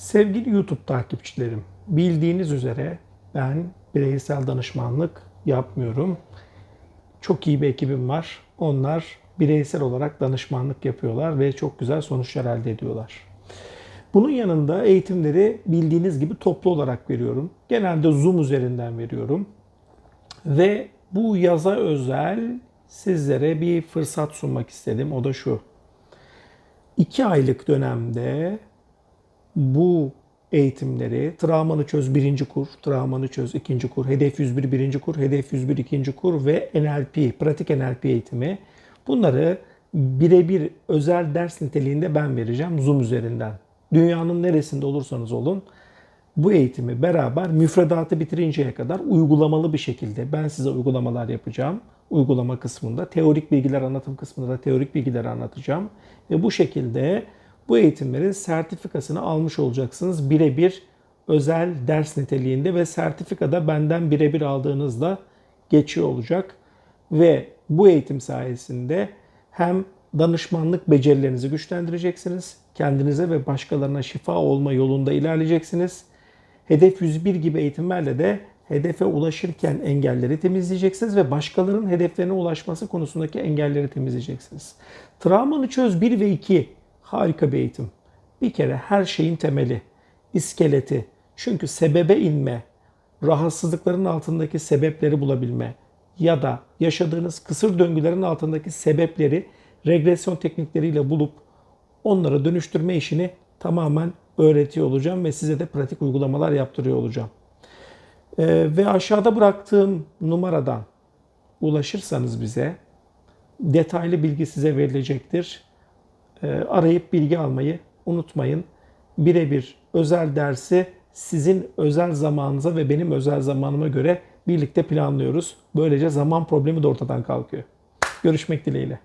Sevgili YouTube takipçilerim, bildiğiniz üzere ben bireysel danışmanlık yapmıyorum. Çok iyi bir ekibim var. Onlar bireysel olarak danışmanlık yapıyorlar ve çok güzel sonuçlar elde ediyorlar. Bunun yanında eğitimleri bildiğiniz gibi toplu olarak veriyorum. Genelde Zoom üzerinden veriyorum. Ve bu yaza özel sizlere bir fırsat sunmak istedim. O da şu. 2 aylık dönemde bu eğitimleri Travmanı Çöz birinci kur, Travmanı Çöz ikinci kur, Hedef 101 birinci kur, Hedef 101 ikinci kur ve NLP, pratik NLP eğitimi. Bunları birebir özel ders niteliğinde ben vereceğim Zoom üzerinden. Dünyanın neresinde olursanız olun bu eğitimi beraber müfredatı bitirinceye kadar uygulamalı bir şekilde ben size uygulamalar yapacağım. Uygulama kısmında teorik bilgiler anlatım kısmında da teorik bilgileri anlatacağım. Ve bu şekilde bu eğitimlerin sertifikasını almış olacaksınız. Birebir özel ders niteliğinde ve sertifikada benden birebir aldığınızda geçiyor olacak. Ve bu eğitim sayesinde hem danışmanlık becerilerinizi güçlendireceksiniz, kendinize ve başkalarına şifa olma yolunda ilerleyeceksiniz. Hedef 101 gibi eğitimlerle de hedefe ulaşırken engelleri temizleyeceksiniz ve başkalarının hedeflerine ulaşması konusundaki engelleri temizleyeceksiniz. Travmanı çöz 1 ve 2 harika bir eğitim. Bir kere her şeyin temeli, iskeleti. Çünkü sebebe inme, rahatsızlıkların altındaki sebepleri bulabilme ya da yaşadığınız kısır döngülerin altındaki sebepleri regresyon teknikleriyle bulup onlara dönüştürme işini tamamen öğretiyor olacağım ve size de pratik uygulamalar yaptırıyor olacağım. Ee, ve aşağıda bıraktığım numaradan ulaşırsanız bize detaylı bilgi size verilecektir. Ee, arayıp bilgi almayı unutmayın. Birebir özel dersi sizin özel zamanınıza ve benim özel zamanıma göre birlikte planlıyoruz. Böylece zaman problemi de ortadan kalkıyor. Görüşmek dileğiyle.